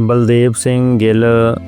ਬਲਦੇਵ ਸਿੰਘ ਗਿੱਲ,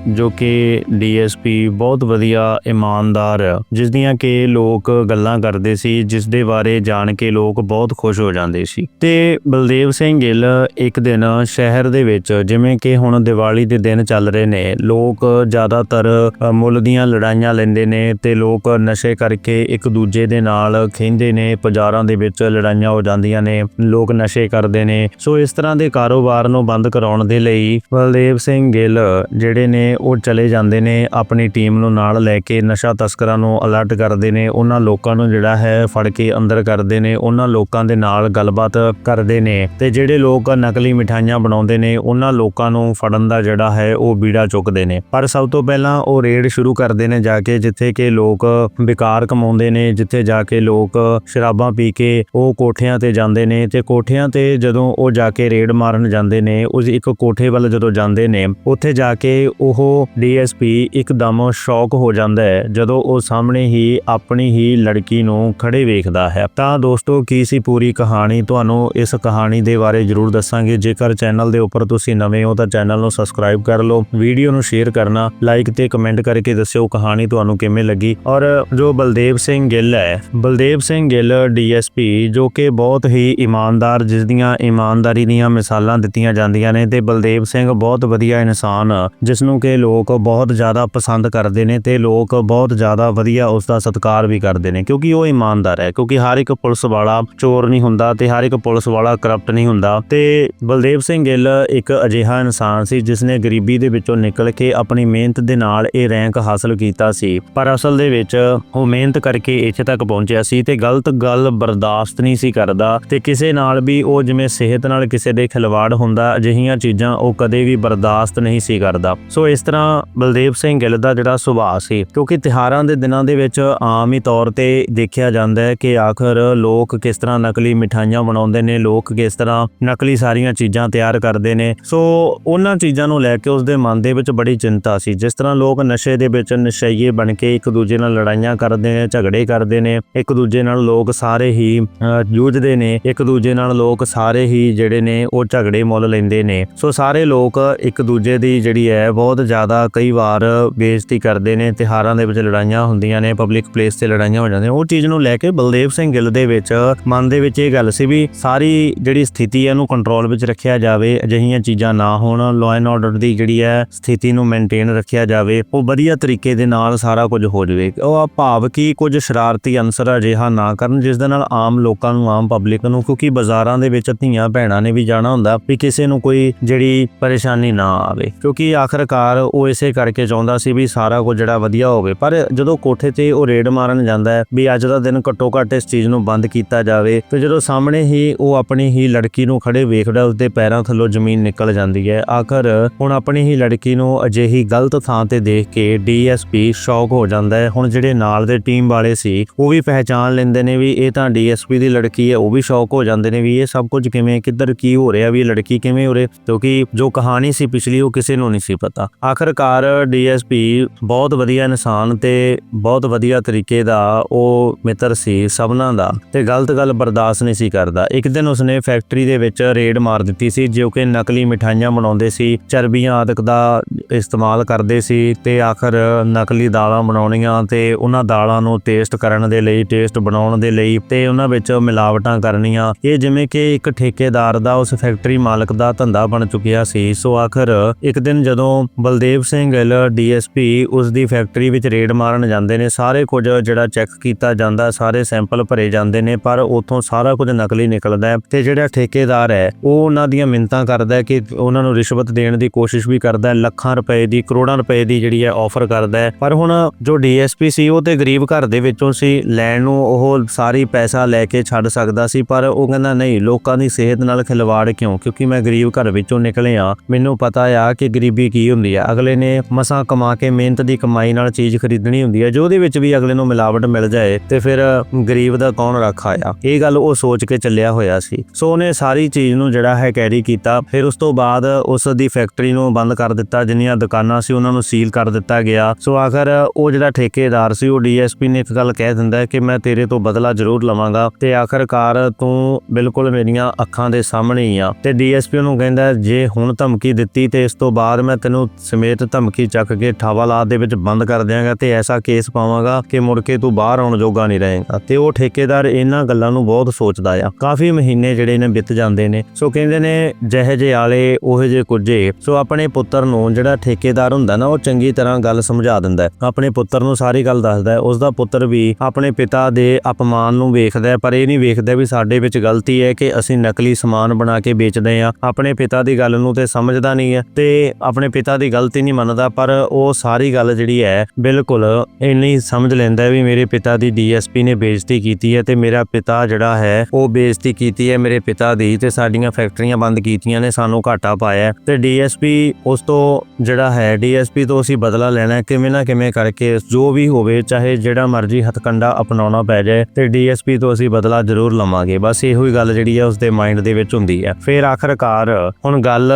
ਜੋ ਕਿ ਡੀਐਸਪੀ ਬਹੁਤ ਵਧੀਆ ਇਮਾਨਦਾਰ ਜਿਸ ਦੀਆਂ ਕਿ ਲੋਕ ਗੱਲਾਂ ਕਰਦੇ ਸੀ ਜਿਸ ਦੇ ਬਾਰੇ ਜਾਣ ਕੇ ਲੋਕ ਬਹੁਤ ਖੁਸ਼ ਹੋ ਜਾਂਦੇ ਸੀ। ਤੇ ਬਲਦੇਵ ਸਿੰਘ ਗਿੱਲ ਇੱਕ ਦਿਨ ਸ਼ਹਿਰ ਦੇ ਵਿੱਚ, ਜਿਵੇਂ ਕਿ ਹੁਣ ਦੀਵਾਲੀ ਦੇ ਦਿਨ ਚੱਲ ਰਹੇ ਨੇ, ਲੋਕ ਜ਼ਿਆਦਾਤਰ ਮੁੱਲ ਦੀਆਂ ਲੜਾਈਆਂ ਲੈਂਦੇ ਨੇ ਤੇ ਲੋਕ ਨਸ਼ੇ ਕਰਕੇ ਇੱਕ ਦੂਜੇ ਦੇ ਨਾਲ ਖਿੰਦੇ ਨੇ, ਬਾਜ਼ਾਰਾਂ ਦੇ ਵਿੱਚ ਲੜਾਈਆਂ ਹੋ ਜਾਂਦੀਆਂ ਨੇ, ਲੋਕ ਨਸ਼ੇ ਕਰਦੇ ਨੇ। ਸੋ ਇਸ ਤਰ੍ਹਾਂ ਦੇ ਕਾਰੋਬਾਰ ਨੂੰ ਬੰਦ ਕਰਾਉਣ ਦੇ ਲਈ ਬਲਦੇਵ ਸਿੰਘ ਗਿੱਲ ਜਿਹੜੇ ਨੇ, ਉਹ ਚਲੇ ਜਾਂਦੇ ਨੇ ਆਪਣੀ ਟੀਮ ਨੂੰ ਨਾਲ ਲੈ ਕੇ, ਨਸ਼ਾ ਤਸਕਰਾਂ ਨੂੰ ਅਲਰਟ ਕਰਦੇ ਨੇ, ਉਹਨਾਂ ਲੋਕਾਂ ਨੂੰ ਜਿਹੜਾ ਹੈ ਫੜ ਕੇ ਅੰਦਰ ਕਰਦੇ ਨੇ, ਉਹਨਾਂ ਲੋਕਾਂ ਦੇ ਨਾਲ ਗੱਲਬਾਤ ਕਰਦੇ ਨੇ ਤੇ ਜਿਹੜੇ ਲੋਕ ਨਕਲੀ ਮਿਠਾਈਆਂ ਬਣਾਉਂਦੇ ਨੇ, ਉਹਨਾਂ ਲੋਕਾਂ ਨੂੰ ਫੜਨ ਦਾ ਜਿਹੜਾ ਹੈ ਉਹ ਬੀੜਾ ਚੁੱਕਦੇ ਨੇ। ਪਰ ਸਭ ਤੋਂ ਪਹਿਲਾਂ ਉਹ ਰੇਡ ਸ਼ੁਰੂ ਕਰਦੇ ਨੇ ਜਾ ਕੇ, ਜਿੱਥੇ ਕਿ ਲੋਕ ਵਿਕਾਰ ਕਮਾਉਂਦੇ ਨੇ, ਜਿੱਥੇ ਜਾ ਕੇ ਲੋਕ ਸ਼ਰਾਬਾਂ ਪੀ ਕੇ ਉਹ ਕੋਠਿਆਂ ਤੇ ਜਾਂਦੇ ਨੇ ਤੇ ਕੋਠਿਆਂ ਤੇ ਜਦੋਂ ਉਹ ਜਾ ਕੇ ਰੇਡ ਮਾਰਨ ਜਾਂਦੇ ਨੇ, ਉਸ ਇੱਕ ਕੋਠੇ ਵੱਲ ਜਦੋਂ ਜਾਂਦੇ ਨੇ। ਉੱਥੇ ਜਾ ਕੇ ਉਹ ਡੀਐਸਪੀ ਇੱਕਦਮ ਸ਼ੌਕ ਹੋ ਜਾਂਦਾ ਹੈ, ਜਦੋਂ ਉਹ ਸਾਹਮਣੇ ਹੀ ਆਪਣੀ ਹੀ ਲੜਕੀ ਨੂੰ ਖੜੇ ਵੇਖਦਾ ਹੈ। ਤਾਂ ਦੋਸਤੋ, ਕੀ ਸੀ ਪੂਰੀ ਕਹਾਣੀ? ਤੁਹਾਨੂੰ ਇਸ ਕਹਾਣੀ ਦੇ ਬਾਰੇ ਜਰੂਰ ਦੱਸਾਂਗੇ। ਜੇਕਰ ਚੈਨਲ ਦੇ ਉੱਪਰ ਤੁਸੀਂ ਨਵੇਂ ਹੋ, ਤਾਂ ਚੈਨਲ ਨੂੰ ਸਬਸਕ੍ਰਾਈਬ ਕਰ ਲਓ। ਵੀਡੀਓ ਨੂੰ ਸ਼ੇਅਰ ਕਰਨਾ, ਲਾਈਕ ਤੇ ਕਮੈਂਟ ਕਰਕੇ ਦੱਸਿਓ ਕਹਾਣੀ ਤੁਹਾਨੂੰ ਕਿਵੇਂ ਲੱਗੀ। ਔਰ ਜੋ ਬਲਦੇਵ ਸਿੰਘ ਗਿੱਲ ਹੈ, ਬਲਦੇਵ ਸਿੰਘ ਗਿੱਲ ਡੀਐਸਪੀ ਜੋ ਕਿ ਬਹੁਤ ਹੀ ਇਮਾਨਦਾਰ ਜਿਸ ਦੀਆਂ ਇਮਾਨਦਾਰੀ ਦੀਆਂ ਮਿਸਾਲਾਂ ਦਿੱਤੀਆਂ ਜਾਂਦੀਆਂ ਨੇ, ਤੇ ਬਲਦੇਵ ਸਿੰਘ ਬਹੁਤ ਬਹੁਤ ਵਧੀਆ ਇਨਸਾਨ ਜਿਸ ਨੂੰ ਕਿ ਲੋਕ ਬਹੁਤ ਜ਼ਿਆਦਾ ਪਸੰਦ ਕਰਦੇ ਨੇ ਤੇ ਲੋਕ ਬਹੁਤ ਜ਼ਿਆਦਾ ਵਧੀਆ ਉਸ ਦਾ ਸਤਿਕਾਰ ਵੀ ਕਰਦੇ ਨੇ, ਕਿਉਂਕਿ ਉਹ ਇਮਾਨਦਾਰ ਹੈ, ਕਿਉਂਕਿ ਹਰ ਇੱਕ ਪੁਲਿਸ ਵਾਲਾ ਚੋਰ ਨਹੀਂ ਹੁੰਦਾ ਤੇ ਹਰ ਇੱਕ ਪੁਲਿਸ ਵਾਲਾ ਕਰਪਟ ਨਹੀਂ ਹੁੰਦਾ। ਤੇ ਬਲਦੇਵ ਸਿੰਘ ਗਿੱਲ ਇੱਕ ਅਜਿਹਾ ਇਨਸਾਨ ਸੀ ਜਿਸ ਨੇ ਗਰੀਬੀ ਦੇ ਵਿੱਚੋਂ ਨਿਕਲ ਕੇ ਆਪਣੀ ਮਿਹਨਤ ਦੇ ਨਾਲ ਇਹ ਰੈਂਕ ਹਾਸਲ ਕੀਤਾ ਸੀ, ਪਰ ਅਸਲ ਦੇ ਵਿੱਚ ਉਹ ਮਿਹਨਤ ਕਰਕੇ ਇੱਥੇ ਤੱਕ ਪਹੁੰਚਿਆ ਸੀ ਤੇ ਗਲਤ ਗੱਲ ਬਰਦਾਸ਼ਤ ਨਹੀਂ ਸੀ ਕਰਦਾ ਤੇ ਕਿਸੇ ਨਾਲ ਵੀ ਉਹ ਜਿਵੇਂ ਸਿਹਤ ਨਾਲ ਕਿਸੇ ਦੇ ਖਿਲਵਾੜ ਹੁੰਦਾ, ਅਜਿਹੀਆਂ ਚੀਜ਼ਾਂ ਉਹ ਕਦੇ ਵੀ ਬਰਦਾਸ਼ਤ ਨਹੀਂ ਸੀ ਕਰਦਾ। ਸੋ ਇਸ ਤਰ੍ਹਾਂ ਬਲਦੇਵ ਸਿੰਘ ਗਿੱਲ ਦਾ ਜਿਹੜਾ ਸੁਭਾਅ ਸੀ, ਕਿਉਂਕਿ ਤਿਹਾਰਾਂ ਦੇ ਦਿਨਾਂ ਦੇ ਵਿੱਚ ਆਮ ਹੀ ਤੌਰ ਤੇ ਦੇਖਿਆ ਜਾਂਦਾ ਹੈ ਕਿ ਆਖਰ ਲੋਕ ਕਿਸ ਤਰ੍ਹਾਂ ਨਕਲੀ ਮਿਠਾਈਆਂ ਬਣਾਉਂਦੇ ਨੇ, ਲੋਕ ਕਿਸ ਤਰ੍ਹਾਂ ਨਕਲੀ ਸਾਰੀਆਂ ਚੀਜ਼ਾਂ ਤਿਆਰ ਕਰਦੇ ਨੇ। ਸੋ ਉਹਨਾਂ ਚੀਜ਼ਾਂ ਨੂੰ ਲੈ ਕੇ ਉਸਦੇ ਮਨ ਦੇ ਵਿੱਚ ਬੜੀ ਚਿੰਤਾ ਸੀ। ਜਿਸ ਤਰ੍ਹਾਂ ਲੋਕ ਨਸ਼ੇ ਦੇ ਵਿੱਚ ਨਸ਼ਈਏ ਬਣ ਕੇ ਇੱਕ ਦੂਜੇ ਨਾਲ ਲੜਾਈਆਂ ਕਰਦੇ ਨੇ, ਝਗੜੇ ਕਰਦੇ ਨੇ, ਇੱਕ ਦੂਜੇ ਨਾਲ ਲੋਕ ਸਾਰੇ ਹੀ ਜੂਝਦੇ ਨੇ, ਇੱਕ ਦੂਜੇ ਨਾਲ ਲੋਕ ਸਾਰੇ ਹੀ ਜਿਹੜੇ ਨੇ ਉਹ ਝਗੜੇ ਮੁੱਲ ਲੈਂਦੇ ਨੇ। ਸੋ ਸਾਰੇ ਲੋਕ ਇੱਕ ਦੂਜੇ ਦੀ ਜਿਹੜੀ ਹੈ ਬਹੁਤ ਜ਼ਿਆਦਾ ਕਈ ਵਾਰ ਬੇਇੱਜ਼ਤੀ ਕਰਦੇ ਨੇ ਤਿਹਾਰਾਂ ਦੇ ਵਿੱਚ ਲੜਾਈਆਂ ਹੁੰਦੀਆਂ ਨੇ ਪਬਲਿਕ ਪਲੇਸ ਤੇ ਲੜਾਈਆਂ ਹੋ ਜਾਂਦੀਆਂ ਉਹ ਚੀਜ਼ ਨੂੰ ਲੈ ਕੇ ਬਲਦੇਵ ਸਿੰਘ ਗਿੱਲ ਦੇ ਵਿੱਚ ਮਨ ਦੇ ਵਿੱਚ ਇਹ ਗੱਲ ਸੀ ਵੀ ਸਾਰੀ ਜਿਹੜੀ ਸਥਿਤੀ ਹੈ ਉਹਨੂੰ ਕੰਟਰੋਲ ਵਿੱਚ ਰੱਖਿਆ ਜਾਵੇ, ਅਜਿਹੀਆਂ ਚੀਜ਼ਾਂ ਨਾ ਹੋਣ ਲਾਅ ਐਂਡ ਆਰਡਰ ਦੀ ਜਿਹੜੀ ਹੈ ਸਥਿਤੀ ਨੂੰ ਮੇਨਟੇਨ ਰੱਖਿਆ ਜਾਵੇ, ਉਹ ਵਧੀਆ ਤਰੀਕੇ ਦੇ ਨਾਲ ਸਾਰਾ ਕੁਝ ਹੋ ਜਾਵੇ। ਉਹ ਆ ਭਾਵ ਕਿ ਕੁਝ ਸ਼ਰਾਰਤੀ ਅੰਸਰ ਅਜਿਹਾ ਨਾ ਕਰਨ, ਜਿਸ ਦੇ ਨਾਲ ਆਮ ਲੋਕਾਂ ਨੂੰ, ਆਮ ਪਬਲਿਕ ਨੂੰ, ਕਿਉਂਕਿ ਬਾਜ਼ਾਰਾਂ ਦੇ ਵਿੱਚ ਧੀਆਂ ਭੈਣਾਂ ਨੇ ਵੀ ਜਾਣਾ ਹੁੰਦਾ, ਵੀ ਕਿਸੇ ਨੂੰ ਕੋਈ ਜਿਹੜੀ ਪਰੇਸ਼ਾਨੀ ਨਾ ਆਵੇ। ਕਿਉਂਕਿ ਆਖਰਕਾਰ ਉਹ ਇਸੇ ਕਰਕੇ ਚਾਹੁੰਦਾ ਸੀ ਵੀ ਸਾਰਾ ਕੁਝ ਜਿਹੜਾ ਵਧੀਆ ਹੋਵੇ। ਪਰ ਜਦੋਂ ਕੋਠੇ ਤੇ ਉਹ ਰੇਡ ਮਾਰਨ ਜਾਂਦਾ ਹੈ ਵੀ ਅੱਜ ਦਾ ਦਿਨ ਘੱਟੋ ਘੱਟ ਇਸ ਚੀਜ਼ ਨੂੰ ਬੰਦ ਕੀਤਾ ਜਾਵੇ, ਤੇ ਜਦੋਂ ਸਾਹਮਣੇ ਹੀ ਉਹ ਆਪਣੀ ਹੀ ਲੜਕੀ ਨੂੰ ਖੜੇ ਵੇਖਦਾ ਉਸਦੇ ਪੈਰਾਂ ਥੱਲੋਂ ਜ਼ਮੀਨ ਨਿਕਲ ਜਾਂਦੀ ਹੈ। ਆਖਰ ਹੁਣ ਆਪਣੀ ਹੀ ਲੜਕੀ ਨੂੰ ਅਜਿਹੀ ਗਲਤ ਥਾਂ ਤੇ ਦੇਖ ਕੇ ਡੀਐਸਪੀ ਸ਼ੌਕ ਹੋ ਜਾਂਦਾ ਹੈ। ਹੁਣ ਜਿਹੜੇ ਨਾਲ ਦੇ ਟੀਮ ਵਾਲੇ ਸੀ, ਉਹ ਵੀ ਪਹਿਚਾਨ ਲੈਂਦੇ ਨੇ ਵੀ ਇਹ ਤਾਂ ਡੀਐਸਪੀ ਦੀ ਲੜਕੀ ਹੈ, ਉਹ ਵੀ ਸ਼ੌਕ ਹੋ ਜਾਂਦੇ ਨੇ ਵੀ ਇਹ ਸਭ ਕੁਝ ਕਿਵੇਂ, ਕਿੱਧਰ ਕੀ ਹੋ ਰਿਹਾ, ਵੀ ਲੜਕੀ ਕਿਵੇਂ ਹੋ ਰਹੀ ਕਿਉਂਕਿ ਜੋ ਕਹਾਣੀ ਸੀ ਪਿਛਲੀ, ਉਹ ਕਿਸੇ ਨੂੰ ਨਹੀਂ ਸੀ ਪਤਾ। ਆਖਰਕਾਰ ਡੀਐਸਪੀ ਬਹੁਤ ਵਧੀਆ ਇਨਸਾਨ ਤੇ ਬਹੁਤ ਵਧੀਆ ਤਰੀਕੇ ਦਾ ਉਹ ਮਿੱਤਰ ਸੀ ਸਭਨਾਂ ਦਾ ਤੇ ਗਲਤ ਗੱਲ ਬਰਦਾਸ਼ਤ ਨਹੀਂ ਸੀ ਕਰਦਾ। ਇੱਕ ਦਿਨ ਉਸਨੇ ਫੈਕਟਰੀ ਦੇ ਵਿੱਚ ਰੇਡ ਮਾਰ ਦਿੱਤੀ ਸੀ, ਜੋ ਕਿ ਨਕਲੀ ਮਠਾਈਆਂ ਬਣਾਉਂਦੇ ਸੀ, ਚਰਬੀਆਂ ਆਦਿਕ ਦਾ ਇਸਤੇਮਾਲ ਕਰਦੇ ਸੀ ਤੇ ਆਖਰ ਨਕਲੀ ਦਾਲਾਂ ਬਣਾਉਣੀਆਂ ਤੇ ਉਹਨਾਂ ਦਾਲਾਂ ਨੂੰ ਟੇਸਟ ਕਰਨ ਦੇ ਲਈ ਟੇਸਟ ਬਣਾਉਣ ਦੇ ਲਈ ਤੇ ਉਹਨਾਂ ਵਿੱਚ ਮਿਲਾਵਟਾਂ ਕਰਨੀਆਂ। ਇਹ ਜਿਵੇਂ ਕਿ ਇੱਕ ਠੇਕੇਦਾਰ ਦਾ ਉਸ ਫੈਕਟਰੀ ਮਾਲਕ ਦਾ ਧੰਦਾ ਬਣ ਚੁੱਕਿਆ ਸੀ, ਸੋ ਆਖਰ ਇੱਕ ਦਿਨ ਜਦੋਂ ਬਲਦੇਵ ਸਿੰਘ ਗਿੱਲ ਡੀਐਸਪੀ ਉਸ ਦੀ ਫੈਕਟਰੀ ਵਿੱਚ ਰੇਡ ਮਾਰਨ ਜਾਂਦੇ ਨੇ, ਸਾਰੇ ਕੁਝ ਜਿਹੜਾ ਚੈੱਕ ਕੀਤਾ ਜਾਂਦਾ, ਸਾਰੇ ਸੈਂਪਲ ਭਰੇ ਜਾਂਦੇ ਨੇ, ਪਰ ਉੱਥੋਂ ਸਾਰਾ ਕੁਝ ਨਕਲੀ ਨਿਕਲਦਾ ਹੈ ਤੇ ਜਿਹੜਾ ਠੇਕੇਦਾਰ ਹੈ, ਉਹ ਉਹਨਾਂ ਦੀਆਂ ਮਿੰਤਾਂ ਕਰਦਾ ਹੈ ਕਿ ਉਹਨਾਂ ਨੂੰ ਰਿਸ਼ਵਤ ਦੇਣ ਦੀ ਕੋਸ਼ਿਸ਼ ਵੀ ਕਰਦਾ ਹੈ, ਲੱਖਾਂ ਰੁਪਏ ਦੀ, ਕਰੋੜਾਂ ਰੁਪਏ ਦੀ ਜਿਹੜੀ ਹੈ ਆਫਰ ਕਰਦਾ ਹੈ। ਪਰ ਹੁਣ ਜੋ ਡੀਐਸਪੀ ਸੀ, ਉਹ ਤੇ ਗਰੀਬ ਘਰ ਦੇ ਵਿੱਚੋਂ ਸੀ, ਲੈਣ ਨੂੰ ਉਹ ਸਾਰੀ ਪੈਸਾ ਲੈ ਕੇ ਛੱਡ ਸਕਦਾ ਸੀ, ਪਰ ਉਹ ਕਹਿੰਦਾ, ਨਹੀਂ, ਲੋਕਾਂ ਦੀ ਸਿਹਤ ਨਾਲ ਖਿਲਵਾੜ ਕਿਉਂ? ਕਿਉਂਕਿ ਮੈਂ ਗਰੀਬ ਘਰ ਵਿੱਚੋਂ ਨਿਕਲਿਆ, ਮੈਨੂੰ ਪਤਾ ਆ ਕਿ ਗਰੀਬੀ ਕੀ ਹੁੰਦੀ ਆ। ਅਗਲੇ ਨੇ ਮਸਾਂ ਕਮਾ ਕੇ ਮਿਹਨਤ ਦੀ ਕਮਾਈ ਨਾਲ ਚੀਜ਼ ਖਰੀਦਣੀ ਹੁੰਦੀ ਹੈ ਜੋ ਉਹਦੇ ਵਿੱਚ ਵੀ ਅਗਲੇ ਨੂੰ ਮਿਲਾਵਟ ਮਿਲ ਜਾਏ ਤੇ ਫਿਰ ਗਰੀਬ ਦਾ ਕੌਣ ਰੱਖਾ ਆ ਇਹ ਗੱਲ ਉਹ ਸੋਚ ਕੇ ਚੱਲਿਆ ਹੋਇਆ ਸੀ। ਸੋ ਉਹਨੇ ਸਾਰੀ ਚੀਜ਼ ਨੂੰ ਜਿਹੜਾ ਹੈ ਕੈਰੀ ਕੀਤਾ, ਫਿਰ ਉਸ ਤੋਂ ਬਾਅਦ ਉਸ ਦੀ ਫੈਕਟਰੀ ਨੂੰ ਬੰਦ ਕਰ ਦਿੱਤਾ, ਜਿੰਨੀਆਂ ਦੁਕਾਨਾਂ ਸੀ ਉਹਨਾਂ ਨੂੰ ਸੀਲ ਕਰ ਦਿੱਤਾ ਗਿਆ। ਸੋ ਆਖਰ ਉਹ ਜਿਹੜਾ ਠੇਕੇਦਾਰ ਸੀ, ਉਹ ਡੀਐਸਪੀ ਨੇ ਇੱਕ ਗੱਲ ਕਹਿ ਦਿੰਦਾ ਕਿ ਮੈਂ ਤੇਰੇ ਤੋਂ ਬਦਲਾ ਜ਼ਰੂਰ ਲਵਾਂਗਾ ਤੇ ਆਖਰਕਾਰ ਤੂੰ ਬਿਲਕੁਲ ਮੇਰੀਆਂ ਅੱਖਾਂ ਦੇ ਸਾਹਮਣੇ ਹੀ ਆ। ਤੇ ਡੀਐਸਪੀ ਨੂੰ ਕਹਿੰਦਾ, ਜੇ ਹੁਣ ਧਮਕੀ ਦਿੱਤੀ ਤੇ ਇਸ ਤੋਂ ਬਾਅਦ ਮੈਂ ਤੈਨੂੰ ਸਮੇਤ ਧਮਕੀ ਚੱਕ ਕੇ ਠਾਵਾਲਾਤ ਦੇ ਵਿੱਚ ਬੰਦ ਕਰ ਦਿਆਂਗਾ ਤੇ ਐਸਾ ਕੇਸ ਪਾਵਾਂਗਾ ਕਿ ਮੁੜ ਕੇ ਤੂੰ ਬਾਹਰ ਆਉਣ ਜੋਗਾ ਨਹੀਂ ਰਹੇਗਾ। ਤੇ ਉਹ ਠੇਕੇਦਾਰ ਇਹਨਾਂ ਗੱਲਾਂ ਨੂੰ ਬਹੁਤ ਸੋਚਦਾ ਆ। ਕਾਫੀ ਮਹੀਨੇ ਜਿਹੜੇ ਨੇ ਬੀਤ ਜਾਂਦੇ ਨੇ। ਸੋ ਕਹਿੰਦੇ ਨੇ, ਜਿਹੇ ਜੇ ਆਲੇ, ਉਹੇ ਜੇ ਕੁਝੇ ਸੋ ਆਪਣੇ ਪੁੱਤਰ ਨੂੰ ਜਿਹੜਾ ਠੇਕੇਦਾਰ ਹੁੰਦਾ ਨਾ, ਉਹ ਚੰਗੀ ਤਰ੍ਹਾਂ ਗੱਲ ਸਮਝਾ ਦਿੰਦਾ ਆਪਣੇ ਪੁੱਤਰ ਨੂੰ ਸਾਰੀ ਗੱਲ ਦੱਸਦਾ ਹੈ। ਉਸ ਦਾ ਪੁੱਤਰ ਵੀ ਆਪਣੇ ਪਿਤਾ ਦੇ ਅਪਮਾਨ ਨੂੰ ਵੇਖਦਾ ਪਰ ਇਹ ਨਹੀਂ ਵੇਖਦਾ ਵੀ ਸਾਡੇ ਵਿੱਚ ਗਲਤੀ ਹੈ ਕਿ ਅਸੀਂ ਨਕਲੀ ਸਮਾਨ ਬਣਾ ਕੇ ਵੇਚਦੇ ਹਾਂ। ਆਪਣੇ ਪਿਤਾ ਦੀ ਗੱਲ ਨੂੰ ਤੇ ਸਮਝਦਾ ਨਹੀਂ ਹੈ ਤੇ ਆਪਣੇ ਪਿਤਾ ਦੀ ਗਲਤੀ ਨਹੀਂ ਮੰਨਦਾ, ਪਰ ਉਹ ਸਾਰੀ ਗੱਲ ਜਿਹੜੀ ਹੈ ਬਿਲਕੁਲ ਇੰਨੀ ਸਮਝ ਲੈਂਦਾ ਵੀ ਮੇਰੇ ਪਿਤਾ ਦੀ ਡੀਐਸਪੀ ਨੇ ਬੇਇੱਜ਼ਤੀ ਕੀਤੀ ਹੈ ਤੇ ਮੇਰਾ ਪਿਤਾ ਜਿਹੜਾ ਹੈ ਉਹ ਬੇਇੱਜ਼ਤੀ ਕੀਤੀ ਹੈ ਮੇਰੇ ਪਿਤਾ ਦੀ ਤੇ ਸਾਡੀਆਂ ਫੈਕਟਰੀਆਂ ਬੰਦ ਕੀਤੀਆਂ ਨੇ, ਸਾਨੂੰ ਘਾਟਾ ਪਾਇਆ ਹੈ। ਤੇ ਡੀਐਸਪੀ ਉਸ ਤੋਂ ਜਿਹੜਾ ਹੈ ਡੀਐਸਪੀ ਤੋਂ ਅਸੀਂ ਬਦਲਾ ਲੈਣਾ ਕਿਵੇਂ ਨਾ ਕਿਵੇਂ ਕਰਕੇ ਜੋ ਵੀ ਹੋਵੇ, ਚਾਹੇ ਜਿਹੜਾ ਮਰਜ਼ੀ ਹਥਕੰਡਾ ਅਪਣਾਉਣਾ ਪੈ ਜਾਏ, ਤੇ ਡੀਐਸਪੀ ਤੋਂ ਅਸੀਂ ਬਦਲਾ ਜ਼ਰੂਰ ਲਵਾਂਗੇ। ਬਸ ਇਹੋ ਹੀ ਗੱਲ ਜਿਹੜੀ ਹੈ ਉਸ ਦੇ ਮਾਈਂਡ ਦੇ ਵਿੱਚ ਹੁੰਦੀ ਹੈ। ਫਿਰ ਆਖਰਕਾਰ ਹੁਣ ਗੱਲ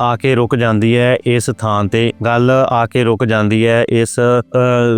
ਆ ਆ ਕੇ ਰੁਕ ਜਾਂਦੀ ਹੈ, ਇਸ ਥਾਂ ਤੇ। ਗੱਲ ਆ ਕੇ ਰੁਕ ਜਾਂਦੀ ਹੈ ਇਸ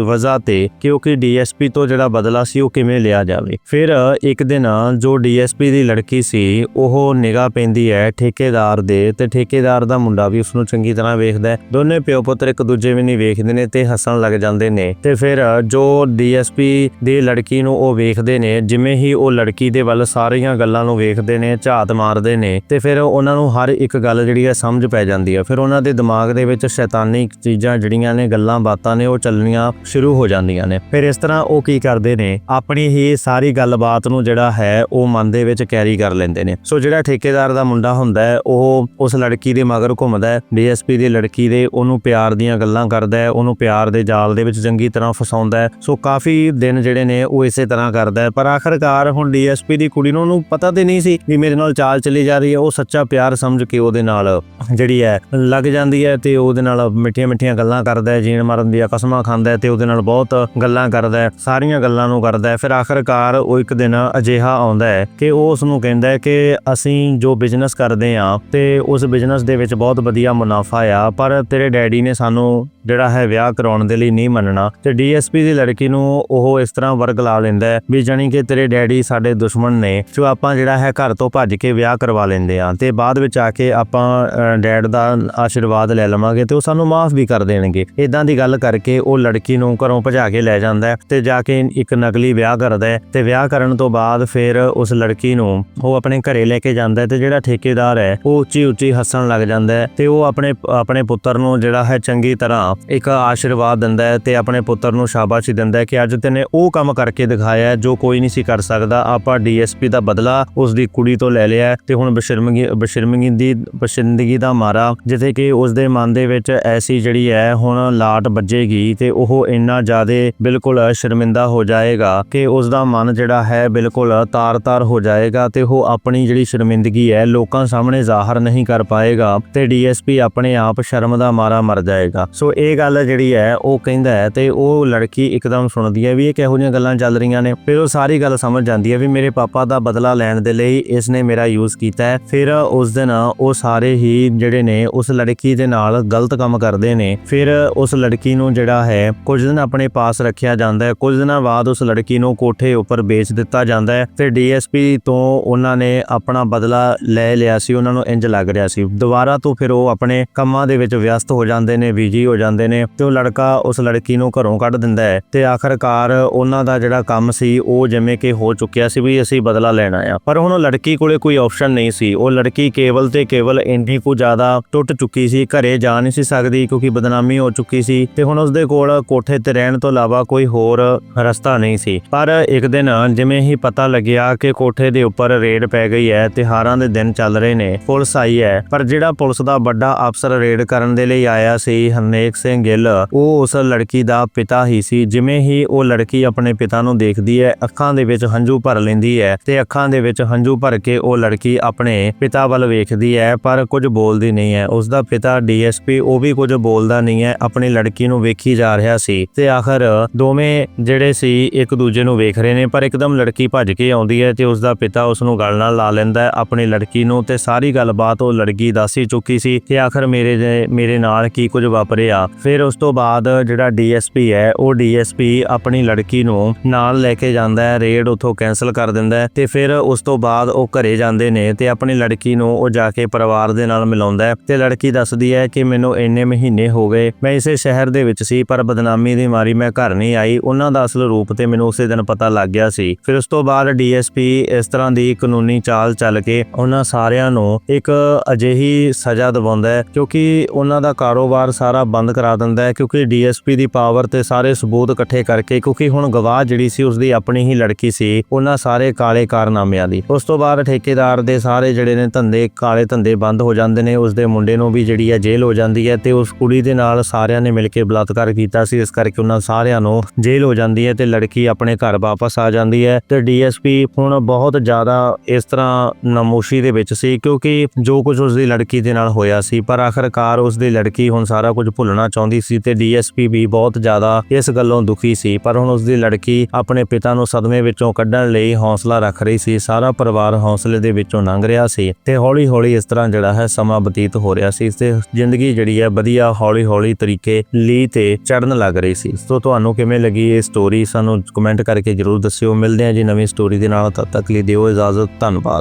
ਵਜ੍ਹਾ ਤੇ, ਕਿਉਂਕਿ ਡੀਐਸਪੀ ਤੋਂ ਜਿਹੜਾ ਬਦਲਾ ਸੀ ਉਹ ਕਿਵੇਂ ਲਿਆ ਜਾਵੇ। ਫਿਰ ਇੱਕ ਦਿਨ ਜੋ ਡੀਐਸਪੀ ਦੀ ਲੜਕੀ ਸੀ, ਉਹ ਨਿਗਾਹ ਪੈਂਦੀ ਹੈ ਠੇਕੇਦਾਰ ਦੇ ਤੇ ਠੇਕੇਦਾਰ ਦਾ ਮੁੰਡਾ ਵੀ ਉਸ ਨੂੰ ਚੰਗੀ ਤਰ੍ਹਾਂ ਵੇਖਦਾ ਹੈ। ਦੋਨੇ ਪਿਓ ਪੁੱਤਰ ਇੱਕ ਦੂਜੇ ਵੀ ਨਹੀਂ ਵੇਖਦੇ ਨੇ ਤੇ ਹੱਸਣ ਲੱਗ ਜਾਂਦੇ ਨੇ। ਤੇ ਫਿਰ ਜੋ ਡੀਐਸਪੀ ਦੀ ਲੜਕੀ ਨੂੰ ਉਹ ਵੇਖਦੇ ਨੇ, ਜਿਵੇਂ ਹੀ ਉਹ ਲੜਕੀ ਦੇ ਵੱਲ ਸਾਰੀਆਂ ਗੱਲਾਂ ਨੂੰ ਵੇਖਦੇ ਨੇ, ਝਾਤ ਮਾਰਦੇ ਨੇ, ਤੇ ਫਿਰ ਉਹਨਾਂ ਨੂੰ ਹਰ ਇੱਕ ਗੱਲ ਜਿਹੜੀ ਹੈ ਸਮਝ ਪੈ ਜਾਂਦੀ ਹੈ ਫਿਰ ਉਹਨਾਂ ਦੇ ਦਿਮਾਗ ਦੇ ਵਿੱਚ ਸ਼ੈਤਾਨੀ ਚੀਜ਼ਾਂ ਜਿਹੜੀਆਂ ਨੇ, ਗੱਲਾਂ ਬਾਤਾਂ ਨੇ, ਉਹ ਚੱਲਣੀਆਂ ਸ਼ੁਰੂ ਹੋ ਜਾਂਦੀਆਂ ਨੇ। ਫਿਰ ਇਸ ਤਰ੍ਹਾਂ ਉਹ ਕੀ ਕਰਦੇ ਨੇ, ਆਪਣੀ ਹੀ ਸਾਰੀ ਗੱਲਬਾਤ ਨੂੰ ਜਿਹੜਾ ਹੈ, ਉਹ ਮਨ ਦੇ ਵਿੱਚ ਕੈਰੀ ਕਰ ਲੈਂਦੇ ਨੇ। ਸੋ ਜਿਹੜਾ ਠੇਕੇਦਾਰ ਦਾ ਮੁੰਡਾ ਹੁੰਦਾ ਹੈ, ਉਹ ਉਸ ਲੜਕੀ ਦੇ ਮਗਰ ਘੁੰਮਦਾ ਹੈ। ਡੀਐਸਪੀ ਦੀ ਲੜਕੀ ਦੇ ਉਹਨੂੰ ਪਿਆਰ ਦੀਆਂ ਗੱਲਾਂ ਕਰਦਾ ਹੈ, ਉਹਨੂੰ ਪਿਆਰ ਦੇ ਜਾਲ ਦੇ ਵਿੱਚ ਚੰਗੀ ਤਰ੍ਹਾਂ ਫਸਾਉਂਦਾ ਹੈ। ਸੋ ਕਾਫੀ ਦਿਨ ਜਿਹੜੇ ਨੇ, ਉਹ ਇਸੇ ਤਰ੍ਹਾਂ ਕਰਦਾ ਹੈ। ਪਰ ਆਖਰਕਾਰ ਹੁਣ ਡੀਐਸਪੀ ਦੀ ਕੁੜੀ ਨੂੰ ਉਹਨੂੰ ਪਤਾ ਤੇ ਨਹੀਂ ਸੀ ਵੀ ਮੇਰੇ ਨਾਲ ਚਾਲ ਚੱਲੀ ਜਾ ਰਹੀ ਹੈ। ਉਹ ਸੱਚਾ ਪਿਆਰ ਸਮਝ ਕੇ ਉਹਦੇ ਨਾਲ ਜਿਹੜੀ ਹੈ ਲੱਗ ਜਾਂਦੀ ਹੈ ਤੇ ਉਹਦੇ ਨਾਲ ਮਿੱਠੀਆਂ ਮਿੱਠੀਆਂ ਗੱਲਾਂ ਕਰਦਾ ਹੈ ਜੀਣ ਮਰਨ ਦੀਆਂ ਕਸਮਾਂ ਖਾਂਦਾ ਹੈ ਤੇ ਉਹਦੇ ਨਾਲ ਬਹੁਤ ਗੱਲਾਂ ਕਰਦਾ ਹੈ ਸਾਰੀਆਂ ਗੱਲਾਂ ਨੂੰ ਕਰਦਾ ਹੈ। ਫਿਰ ਆਖਰਕਾਰ ਉਹ ਇੱਕ ਦਿਨ ਅਜਿਹਾ ਆਉਂਦਾ ਹੈ ਕਿ ਉਹ ਉਸ ਨੂੰ ਕਹਿੰਦਾ ਹੈ ਕਿ ਅਸੀਂ ਜੋ ਬਿਜ਼ਨਸ ਕਰਦੇ ਆ ਤੇ ਉਸ ਬਿਜ਼ਨਸ ਦੇ ਵਿੱਚ ਬਹੁਤ ਵਧੀਆ ਮੁਨਾਫਾ ਆ ਪਰ ਤੇਰੇ ਡੈਡੀ ਨੇ ਸਾਨੂੰ ਜਿਹੜਾ ਹੈ ਵਿਆਹ ਕਰਾਉਣ ਦੇ ਲਈ ਨਹੀਂ ਮੰਨਣਾ। ਤੇ ਡੀਐਸਪੀ ਦੀ ਲੜਕੀ ਨੂੰ ਉਹ ਇਸ ਤਰ੍ਹਾਂ ਵਰਗ ਲਾ ਲੈਂਦਾ ਹੈ ਵੀ ਜਾਣੀ ਕਿ ਤੇਰੇ ਡੈਡੀ ਸਾਡੇ ਦੁਸ਼ਮਣ ਨੇ ਜੋ ਆਪਾਂ ਜਿਹੜਾ ਹੈ ਘਰ ਤੋਂ ਭੱਜ ਕੇ ਵਿਆਹ ਕਰਵਾ ਲੈਂਦੇ ਆ ਤੇ ਬਾਅਦ ਵਿੱਚ ਆ ਕੇ ਆਪਾਂ ਅ, ਡੈਡ ਦਾ ਆਸ਼ੀਰਵਾਦ ਲੈ ਲਵਾਂਗੇ ਤੇ ਉਹ ਸਾਨੂੰ ਮਾਫ ਵੀ ਕਰ ਦੇਣਗੇ। ਇਦਾਂ ਦੀ ਗੱਲ ਕਰਕੇ ਉਹ ਲੜਕੀ ਨੂੰ ਘਰੋਂ ਭਜਾ ਕੇ ਲੈ ਜਾਂਦਾ ਹੈ ਤੇ ਜਾ ਕੇ ਇੱਕ ਨਕਲੀ ਵਿਆਹ ਕਰਦਾ ਹੈ ਤੇ ਵਿਆਹ ਕਰਨ ਤੋਂ ਬਾਅਦ ਫਿਰ ਉਸ ਲੜਕੀ ਨੂੰ ਉਹ ਆਪਣੇ ਘਰੇ ਲੈ ਕੇ ਜਾਂਦਾ ਹੈ ਤੇ ਜਿਹੜਾ ਠੇਕੇਦਾਰ ਹੈ ਉਹ ਉੱਚੀ ਉੱਚੀ ਹੱਸਣ ਲੱਗ ਜਾਂਦਾ ਹੈ ਤੇ ਉਹ ਆਪਣੇ ਆਪਣੇ ਪੁੱਤਰ ਨੂੰ ਜਿਹੜਾ ਹੈ ਚੰਗੀ ਤਰ੍ਹਾਂ ਇੱਕ ਆਸ਼ੀਰਵਾਦ ਦਿੰਦਾ ਹੈ ਤੇ ਆਪਣੇ ਪੁੱਤਰ ਨੂੰ ਸ਼ਾਬਾਸ਼ੀ ਦਿੰਦਾ ਹੈ ਕਿ ਅੱਜ ਤੈਨੇ ਉਹ ਕੰਮ ਕਰਕੇ ਦਿਖਾਇਆ ਹੈ ਜੋ ਕੋਈ ਨਹੀਂ ਸੀ ਕਰ ਸਕਦਾ। ਆਪਾਂ ਡੀਐਸਪੀ ਦਾ ਬਦਲਾ ਉਸ ਦੀ ਕੁੜੀ ਤੋਂ ਲੈ ਲਿਆ ਤੇ ਹੁਣ ਬਸ਼ਰਮਗੀ ਬਸ਼ਰਮਗੀ ਦੀ ਬਸ਼ਿੰਦਗੀ ਦਾ ਮਾਰਾ, ਜਿੱਥੇ ਕਿ ਉਸ ਦੇ ਮਨ ਦੇ ਵਿੱਚ ਐਸੀ ਜਿਹੜੀ ਹੈ, ਹੁਣ ਲਾਟ ਵੱਜੇਗੀ ਤੇ ਉਹ ਇੰਨਾ ਜ਼ਿਆਦਾ ਬਿਲਕੁਲ ਸ਼ਰਮਿੰਦਾ ਹੋ ਜਾਏਗਾ ਕਿ ਉਸ ਦਾ ਮਨ ਜਿਹੜਾ ਹੈ, ਬਿਲਕੁਲ ਤਾਰ-ਤਾਰ ਹੋ ਜਾਏਗਾ ਤੇ ਉਹ ਆਪਣੀ ਜਿਹੜੀ ਸ਼ਰਮਿੰਦਗੀ ਹੈ, ਲੋਕਾਂ ਸਾਹਮਣੇ ਜ਼ਾਹਰ ਨਹੀਂ ਕਰ ਪਾਏਗਾ ਤੇ ਡੀਐਸਪੀ ਆਪਣੇ ਆਪ ਸ਼ਰਮ ਦਾ ਮਾਰਾ ਮਰ ਜਾਏਗਾ। ਸੋ ਇਹ ਗੱਲ ਜਿਹੜੀ ਹੈ, ਉਹ ਕਹਿੰਦਾ ਹੈ ਤੇ ਉਹ ਲੜਕੀ ਇੱਕਦਮ ਸੁਣਦੀ ਹੈ ਵੀ ਇਹ ਕਿਹੋ ਜਿਹੀਆਂ ਗੱਲਾਂ ਚੱਲ ਰਹੀਆਂ ਨੇ। ਫਿਰ ਉਹ ਸਾਰੀ ਗੱਲ ਸਮਝ ਜਾਂਦੀ ਹੈ ਵੀ ਮੇਰੇ ਪਾਪਾ ਦਾ ਬਦਲਾ ਲੈਣ ਦੇ ਲਈ ਇਸ ਨੇ ਮੇਰਾ ਯੂਜ਼ ਕੀਤਾ ਹੈ। ਫਿਰ ਉਸ ਦਿਨ ਉਹ ਸਾਰੇ ਹੀ ਜਿਹੜੇ ਨੇ, ਉਸ ਲੜਕੀ ਦੇ ਨਾਲ ਗਲਤ ਕੰਮ ਕਰਦੇ ਨੇ। ਫਿਰ ਉਸ ਲੜਕੀ ਨੂੰ ਜਿਹੜਾ ਹੈ, ਕੁਝ ਦਿਨ ਆਪਣੇ ਪਾਸ ਰੱਖਿਆ ਜਾਂਦਾ ਹੈ। ਕੁਝ ਦਿਨਾਂ ਬਾਅਦ ਉਸ ਲੜਕੀ ਨੂੰ ਕੋਠੇ ਉੱਪਰ ਵੇਚ ਦਿੱਤਾ ਜਾਂਦਾ ਹੈ। ਤੇ ਡੀਐਸਪੀ ਤੋਂ ਉਹਨਾਂ ਨੇ ਆਪਣਾ ਬਦਲਾ ਲੈ ਲਿਆ ਸੀ। ਉਹਨਾਂ ਨੂੰ ਇੰਜ ਲੱਗ ਰਿਹਾ ਸੀ। ਦੁਬਾਰਾ ਤੋਂ ਫਿਰ ਉਹ ਆਪਣੇ ਕੰਮਾਂ ਦੇ ਵਿੱਚ ਵਿਅਸਤ ਹੋ ਜਾਂਦੇ ਨੇ, ਬਿਜ਼ੀ ਹੋ ਜਾਂਦੇ ਨੇ ਤੇ ਉਹ ਲੜਕਾ ਉਸ ਲੜਕੀ ਨੂੰ ਘਰੋਂ ਕੱਢ ਦਿੰਦਾ ਹੈ। ਤੇ ਆਖਰਕਾਰ ਉਹਨਾਂ ਦਾ ਜਿਹੜਾ ਕੰਮ ਸੀ, ਉਹ ਜਿਵੇਂ ਕਿ ਹੋ ਚੁੱਕਿਆ ਸੀ ਵੀ ਅਸੀਂ ਬਦਲਾ ਲੈਣਾ ਆ ਪਰ ਹੁਣ ਲੜਕੀ ਕੋਲੇ ਕੋਈ ਆਪਸ਼ਨ ਨਹੀਂ ਸੀ। ਉਹ ਲੜਕੀ ਕੇਵਲ ਤੇ ਕੇਵਲ ਇੰਨੀ ਕੁ ਜ਼ਿਆਦਾ ਟੁੱਟ ਚੁੱਕੀ ਸੀ, ਘਰੇ ਜਾ ਨਹੀਂ ਸੀ ਸਕਦੀ ਕਿਉਂਕਿ ਬਦਨਾਮੀ ਹੋ ਚੁੱਕੀ ਸੀ ਤੇ ਹੁਣ ਉਸਦੇ ਕੋਲ ਕੋਠੇ ਤੇ ਰਹਿਣ ਤੋਂ ਇਲਾਵਾ ਕੋਈ ਹੋਰ ਰਸਤਾ ਨਹੀਂ ਸੀ। ਪਰ ਇੱਕ ਦਿਨ ਜਿਵੇਂ ਹੀ ਪਤਾ ਲੱਗਿਆ ਕਿ ਕੋਠੇ ਦੇ ਉੱਪਰ ਰੇਡ ਪੈ ਗਈ ਹੈ ਤਿਹਾਰਾਂ ਦੇ ਦਿਨ ਚੱਲ ਰਹੇ ਨੇ, ਪੁਲਿਸ ਆਈ ਹੈ। ਪਰ ਜਿਹੜਾ ਪੁਲਿਸ ਦਾ ਵੱਡਾ ਅਫਸਰ ਰੇਡ ਕਰਨ ਦੇ ਲਈ ਆਇਆ ਸੀ, ਹਰਨੇਕ ਸਿੰਘ ਗਿੱਲ, ਉਹ ਉਸ ਲੜਕੀ ਦਾ ਪਿਤਾ ਹੀ ਸੀ। ਜਿਵੇਂ ਹੀ ਉਹ ਲੜਕੀ ਆਪਣੇ ਪਿਤਾ ਨੂੰ ਦੇਖਦੀ ਹੈ, ਅੱਖਾਂ ਦੇ ਵਿੱਚ ਹੰਝੂ ਭਰ ਲੈਂਦੀ ਹੈ ਤੇ ਅੱਖਾਂ ਦੇ ਵਿੱਚ ਹੰਝੂ ਭਰ ਕੇ ਉਹ ਲੜਕੀ ਆਪਣੇ ਪਿਤਾ ਵੱਲ ਵੇਖਦੀ ਹੈ, ਪਰ ਕੁਝ ਬੋਲਦੀ ਨਹੀਂ ਹੈ। ਉਸ ਦਾ ਪਿਤਾ ਡੀਐਸਪੀ, ਉਹ ਵੀ ਕੁਝ ਬੋਲਦਾ ਨਹੀਂ ਹੈ। ਆਪਣੀ ਲੜਕੀ ਨੂੰ ਵੇਖੀ ਜਾ ਰਿਹਾ ਸੀ ਤੇ ਆਖਰ ਦੋਵੇਂ ਜਿਹੜੇ ਸੀ, ਇੱਕ ਦੂਜੇ ਨੂੰ ਵੇਖ ਰਹੇ ਨੇ, ਪਰ ਇੱਕਦਮ ਲੜਕੀ ਭੱਜ ਕੇ ਆਉਂਦੀ ਹੈ ਤੇ ਉਸ ਦਾ ਪਿਤਾ ਉਸ ਨੂੰ ਗਲ ਨਾਲ ਲਾ ਲੈਂਦਾ ਹੈ ਆਪਣੀ ਲੜਕੀ ਨੂੰ ਤੇ ਸਾਰੀ ਗੱਲਬਾਤ ਉਹ ਲੜਕੀ ਦੱਸ ਹੀ ਚੁੱਕੀ ਸੀ ਕਿ ਆਖਰ ਮੇਰੇ ਮੇਰੇ ਮੇਰੇ ਨਾਲ ਕੀ ਕੁਝ ਵਾਪਰਿਆ। ਫਿਰ ਉਸ ਤੋਂ ਬਾਅਦ ਜਿਹੜਾ ਡੀਐਸਪੀ ਹੈ, ਉਹ ਡੀਐਸਪੀ ਆਪਣੀ ਲੜਕੀ ਨੂੰ ਨਾਲ ਲੈ ਕੇ ਜਾਂਦਾ ਹੈ, ਰੇਡ ਉਥੋਂ ਕੈਨਸਲ ਕਰ ਦਿੰਦਾ ਹੈ ਤੇ ਫਿਰ ਉਸ ਤੋਂ ਬਾਅਦ ਉਹ ਘਰੇ ਜਾਂਦੇ ਨੇ ਤੇ ਆਪਣੀ ਲੜਕੀ ਨੂੰ ਉਹ ਜਾ ਕੇ ਪਰਿਵਾਰ ਦੇ ਨਾਲ ਮਿਲਾਉਂਦਾ ਹੈ ਤੇ ਲੜਕੀ ਦੱਸਦੀ ਹੈ ਕਿ ਮੈਨੂੰ ਇੰਨੇ ਮਹੀਨੇ ਹੋ ਗਏ, ਮੈਂ ਇਸੇ ਸ਼ਹਿਰ ਦੇ ਵਿੱਚ ਸੀ, ਪਰ ਬਦਨਾਮੀ ਦੀ ਮਾਰੀ ਮੈਂ ਘਰ ਨਹੀਂ ਆਈ। ਉਹਨਾਂ ਦਾ ਅਸਲ ਰੂਪ ਤੇ ਮੈਨੂੰ ਉਸੇ ਦਿਨ ਪਤਾ ਲੱਗ ਗਿਆ ਸੀ। ਫਿਰ ਉਸ ਤੋਂ ਬਾਅਦ ਡੀਐਸਪੀ ਇਸ ਤਰ੍ਹਾਂ ਦੀ ਕਾਨੂੰਨੀ ਚਾਲ ਚੱਲ ਕੇ ਉਹਨਾਂ ਸਾਰਿਆਂ ਨੂੰ ਇੱਕ ਅਜਿਹੀ ਸਜ਼ਾ ਦਿਵਾਉਂਦਾ ਹੈ, ਕਿਉਂਕਿ ਉਹਨਾਂ ਦਾ ਕਾਰੋਬਾਰ ਸਾਰਾ ਬੰਦ ਕਰਾ ਦਿੰਦਾ ਹੈ, ਕਿਉਂਕਿ ਡੀਐਸਪੀ ਦੀ ਪਾਵਰ ਤੇ ਸਾਰੇ ਸਬੂਤ ਇਕੱਠੇ ਕਰਕੇ, ਕਿਉਂਕਿ ਹੁਣ ਗਵਾਹ ਜਿਹੜੀ ਸੀ ਉਸ ਦੀ ਆਪਣੀ ਹੀ ਲੜਕੀ ਸੀ, ਉਹਨਾਂ ਸਾਰੇ ਕਾਲੇ ਕਾਰਨਾਮਿਆਂ ਦੀ। ਉਸ ਤੋਂ ਬਾਅਦ ਠੇਕੇਦਾਰ ਦੇ ਸਾਰੇ ਜਿਹੜੇ ਨੇ ਧੰਦੇ, ਕਾਲੇ ਧੰਦੇ ਬੰਦ ਹੋ ਜਾਂਦੇ ਨੇ, ਉਸ ਦੇ ਮੁੰਡੇ ਨੂੰ ਵੀ ਜਿਹੜੀ ਹੈ ਜੇਲ੍ਹ ਹੋ ਜਾਂਦੀ ਹੈ ਤੇ ਉਸ ਕੁੜੀ ਦੇ ਨਾਲ ਸਾਰਿਆਂ ਨੇ ਮਿਲ ਕੇ ਬਲਾਤਕਾਰ ਕੀਤਾ ਸੀ। ਇਸ ਕਰਕੇ ਉਹਨਾਂ ਸਾਰਿਆਂ ਨੂੰ ਜੇਲ੍ਹ ਹੋ ਜਾਂਦੀ ਹੈ ਤੇ ਲੜਕੀ ਆਪਣੇ ਘਰ ਵਾਪਸ ਆ ਜਾਂਦੀ ਹੈ ਤੇ ਡੀਐਸਪੀ ਹੁਣ ਬਹੁਤ ਜ਼ਿਆਦਾ ਇਸ ਤਰ੍ਹਾਂ ਨਮੋਸ਼ੀ ਦੇ ਵਿੱਚ ਸੀ ਕਿਉਂਕਿ ਜੋ ਕੁਝ ਉਸ ਦੀ ਲੜਕੀ ਦੇ ਨਾਲ ਹੋਇਆ ਸੀ, ਪਰ ਆਖਰਕਾਰ ਉਸ ਦੀ ਲੜਕੀ ਹੁਣ ਸਾਰਾ ਕੁਝ ਭੁੱਲਣਾ ਚਾਹੁੰਦੀ ਸੀ ਤੇ ਡੀਐਸਪੀ ਵੀ ਬਹੁਤ ਜ਼ਿਆਦਾ ਇਸ ਗੱਲੋਂ ਦੁਖੀ ਸੀ। ਪਰ ਹੁਣ ਉਸ ਦੀ ਲੜਕੀ ਆਪਣੇ ਪਿਤਾ ਨੂੰ ਸਦਮੇ ਵਿੱਚੋਂ ਕੱਢਣ ਲਈ ਹੌਸਲਾ ਰੱਖ ਰਹੀ ਸੀ। ਸਾਰਾ ਪਰਿਵਾਰ ਹੌਸਲੇ ਦੇ ਵਿੱਚੋਂ ਲੰਘ ਰਿਹਾ ਸੀ ਤੇ ਹੌਲੀ-ਹੌਲੀ ਇਸ ਤਰ੍ਹਾਂ ਜਿਹੜਾ ਹੈ ਸਮਾਂ ਬਤੀਤ ਹੋ ਰਿਹਾ ਸੀ ਤੇ ਜ਼ਿੰਦਗੀ ਜਿਹੜੀ ਹੈ ਵਧੀਆ ਹੌਲੀ-ਹੌਲੀ ਤਰੀਕੇ ਲਈ ਤੇ ਚੜਨ ਲੱਗ ਰਹੀ ਸੀ। ਸੋ ਤੁਹਾਨੂੰ ਕਿਵੇਂ ਲੱਗੀ ਇਹ ਸਟੋਰੀ ਸਾਨੂੰ ਕਮੈਂਟ ਕਰਕੇ ਜਰੂਰ ਦੱਸਿਓ। ਮਿਲਦੇ ਹਾਂ ਜੀ ਨਵੀਂ ਸਟੋਰੀ ਦੇ ਨਾਲ, ਤਦ ਤੱਕ ਲਈ ਦਿਓ ਇਜਾਜ਼ਤ, ਧੰਨਵਾਦ।